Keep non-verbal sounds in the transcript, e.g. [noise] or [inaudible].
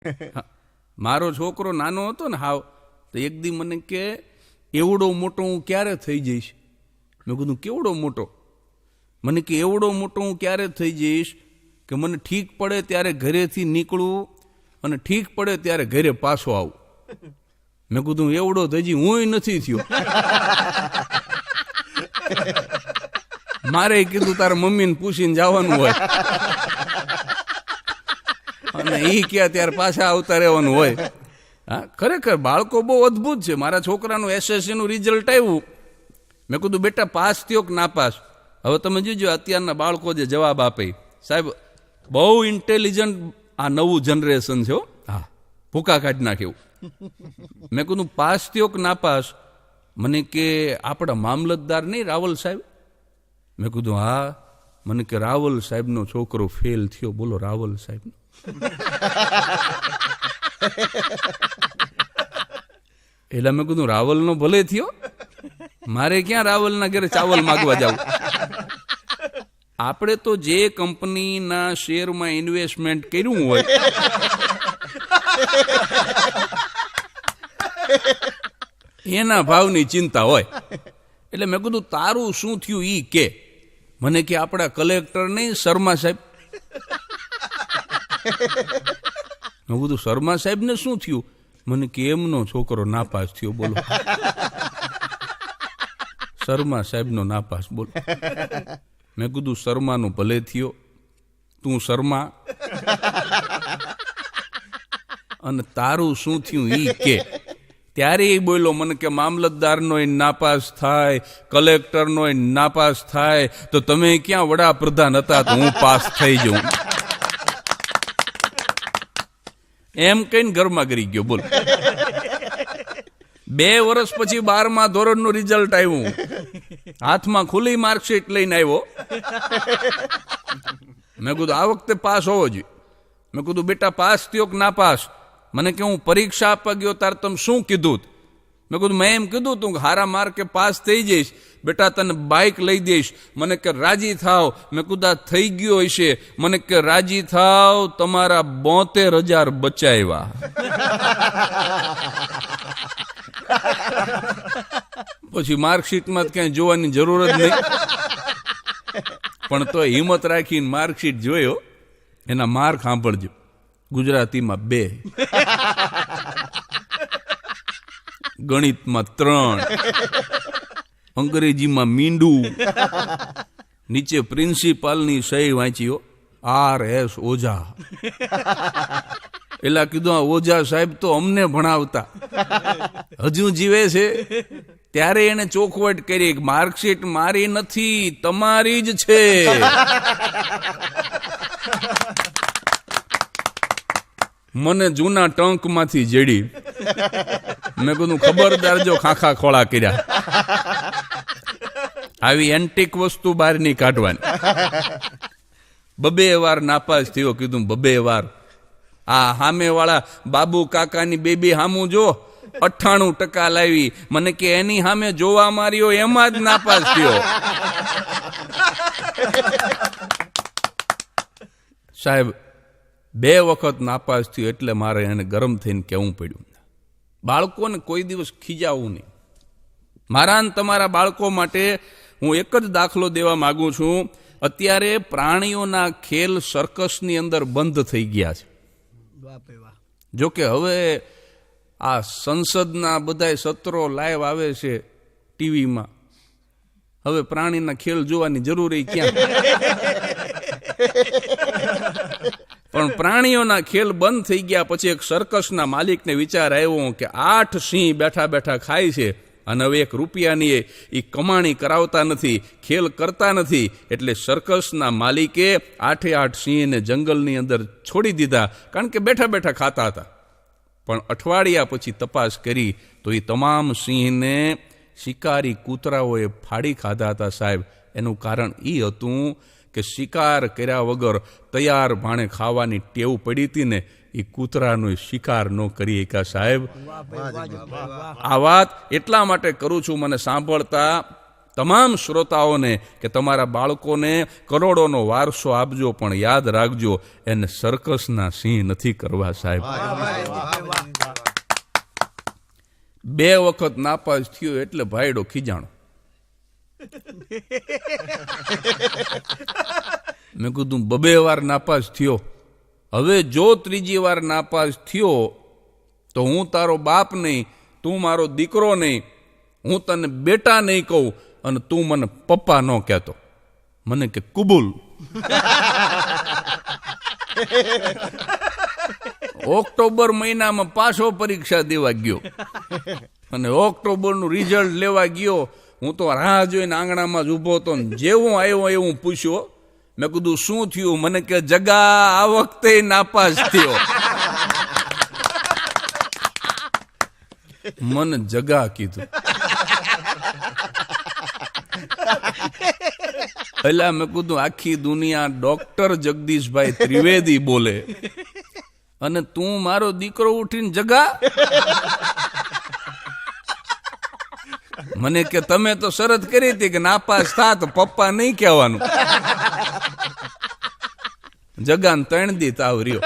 [laughs] મારો છોકરો નાનો હતો ને હાવ, તો એક દી મને કે, એવડો મોટો હું ક્યારે થઈ જઈશ? મેં કીધું, કેવડો મોટો? મને કે, એવડો મોટો હું ક્યારે થઈ જઈશ કે મને ઠીક પડે ત્યારે ઘરેથી નીકળું અને ઠીક પડે ત્યારે ઘરે પાછો આવું? મેં કીધું, એવડો હજી હું નથી થયો. [laughs] મારે કીધું, તારા મમ્મીને પૂછીને જવાનું હોય. એ ક્યાં ત્યારે પાછા આવતા રહેવાનું હોય. હા, ખરેખર બાળકો બહુ અદ્ભુત છે. મારા છોકરાનું એસએસસીનું રિઝલ્ટ આવ્યું. મેં કીધું, બેટા, પાસ થયો કે ના પાસ? હવે તમે જોજો, અત્યારના બાળકો જે જવાબ આપે. સાહેબ, બહુ ઇન્ટેલિજન્ટ આ નવું જનરેશન છે. હા. ભૂકા કાઢી નાખ્યું. મેં કીધું, પાસ થયો કે ના પાસ? મને કે, આપણા મામલતદાર નહીં, રાવલ સાહેબ. મેં કીધું, હા. મને કે, રાવલ સાહેબનો છોકરો ફેલ થયો. બોલો, રાવલ સાહેબનો. [laughs] એટલે મેં કીધું, રાવલનો ભલે થયો, મારે ક્યાં રાવલના ઘરે ચાવલ માગવા જવું? આપણે તો જે કંપનીના શેરમાં ઇન્વેસ્ટમેન્ટ કર્યું હોય, એના ભાવની ચિંતા હોય. એટલે મેં કીધું, તારું શું થયું ઈ કે? મને કે આપણા કલેક્ટર નહીં, શર્મા સાહેબ. મેં બધું શર્મા સાહેબને શું થયું? મને કે, એમનો છોકરો નાપાસ થયો. બોલો. શર્મા સાહેબનો નાપાસ. બોલો. મેં કીધું, શર્માનું ભલે થયો, તું શર્મા. અને તારું શું થયું ઈ કે. ત્યારે એ બોલ્યો, મને કે મામલતદારનો નાપાસ થાય, કલેક્ટરનો નાપાસ થાય, તો તમે ક્યાં વડાપ્રધાન હતા, તો હું પાસ થઈ જાઉં. એમ કહીને ઘરમાં કરી ગયો, બોલ. બે વર્ષ પછી બારમા ધોરણનું રિઝલ્ટ આવ્યું. હાથમાં ખુલ્લી માર્કશીટ લઈને આવ્યો. મેં કીધું, આ વખતે પાસ હોવો જોઈએ. મેં કીધું, બેટા, પાસ થયો કે ના પાસ? મને કે, હું પરીક્ષા આપવા ગયો, તાર તમે શું કીધું? મેં કીધું મેં એમ કીધું તું કે હારા માર્કે પાસ થઈ જઈશ. બેટા તને બાઇક લઈ દઈશ. મને કે રાજી થાવ. મેં કુદા થઈ ગયો હશે. મને કે રાજી થાવ તમારા બોતેર હજાર બચાવ્યા. [laughs] પછી માર્કશીટમાં ક્યાંય જોવાની જરૂર જ નહીં. પણ તો હિંમત રાખીને માર્કશીટ જોયો. એના માર્ક સાંભળજો. ગુજરાતીમાં બે. [laughs] ગણિતમાં ત્રણ. અંગ્રેજીમાં મીંડું. નીચે પ્રિન્સિપાલની સહી વાંચ્યો આર એસ ઓઝા. એલા કીધું, આ ઓઝા સાહેબ તો અમને ભણાવતા. હજુ જીવે છે. ત્યારે એને ચોખવટ કરી માર્કશીટ મારી નથી, તમારી જ છે. મને જૂના ટંકમાંથી જેડી. મેં કીધું, ખબરદાર જો ખાખા ખોળા કર્યા. આવી એન્ટિક વસ્તુ બહાર નહીં કાઢવાની. બબે વાર નાપાસ થયો, કીધું, બબે વાર. આ હામે વાળા બાબુ કાકાની બેબી હામું જો, અઠ્ઠાણું ટકા લાવી. મને કે, એની સામે જોવા માર્યો, એમાં જ નાપાસ થયો. સાહેબ બે વખત નાપાસ થયું એટલે મારે એને ગરમ થઈને કહેવું પડ્યું. બાળકોને કોઈ દિવસ ખીજાવું નહીં. મારા તમારા બાળકો માટે હું એક જ દાખલો દેવા માગું છું. અત્યારે પ્રાણીઓના ખેલ સર્કસની અંદર બંધ થઈ ગયા છે. જો કે હવે આ સંસદના બધાય સત્રો લાઈવ આવે છે ટીવીમાં. હવે પ્રાણીના ખેલ જોવાની જરૂર ક્યાં? [laughs] પણ પ્રાણીઓના ખેલ બંધ થઈ ગયા પછી એક સર્કસના માલિકને વિચાર આવ્યો કે આઠ સિંહ બેઠા બેઠા ખાય છે અને હવે એક રૂપિયાની એ કમાણી કરાવતા નથી, ખેલ કરતા નથી, એટલે સર્કસના માલિકે આઠે આઠ સિંહને જંગલની અંદર છોડી દીધા કારણ કે બેઠા બેઠા ખાતા હતા. પણ અઠવાડિયા પછી તપાસ કરી તો એ તમામ સિંહને શિકારી કૂતરાઓએ ફાડી ખાધા હતા સાહેબ. એનું કારણ એ હતું કે શિકાર કર્યા વગર તૈયાર ભાણે ખાવાની ટેવ પડી હતી ને, એ કૂતરાનો શિકાર ન કરી એકા સાહેબ. આ વાત એટલા માટે કરું છું મને સાંભળતા તમામ શ્રોતાઓને કે તમારા બાળકોને કરોડોનો વારસો આપજો, પણ યાદ રાખજો, એને સર્કસના સિંહ નથી કરવા સાહેબ. બે વખત નાપાસ થયો એટલે ભાઈડો ખીજાણો. [laughs] મેં કીધું બબે વાર નાપાસ થયો. હવે જો ત્રીજી વાર નાપાસ થયો તો હું તારો બાપ નહીં તું મારો દીકરો નહીં હું તને બેટા નહીં કહું અને તું મને પપ્પા ન કહેતો. મને કે કુબુલ. [laughs] ઓક્ટોબર મહિનામાં પાછો પરીક્ષા દેવા ગયો. અને ઓક્ટોબરનું રિઝલ્ટ લેવા ગયો હું તો રાહ જોઈને આંગણામાં જ ઊભો હતો જેવું આવ્યો એવું પૂછ્યો, મેં કીધું, શું થયું? મને કે, જગા, આ વખતે નાપાસ થયો. મને જગા કીધું. એટલે મેં કીધું, આખી દુનિયા ડોક્ટર જગદીશભાઈ ત્રિવેદી બોલે. અને તું મારો દીકરો ઉઠીને જગા? મને કે તમે તો શરત કરી હતી કે નાપાસ થા તો પપ્પા નહીં કહેવાનું. જગાન ત્રણ દી તાવ રહ્યો.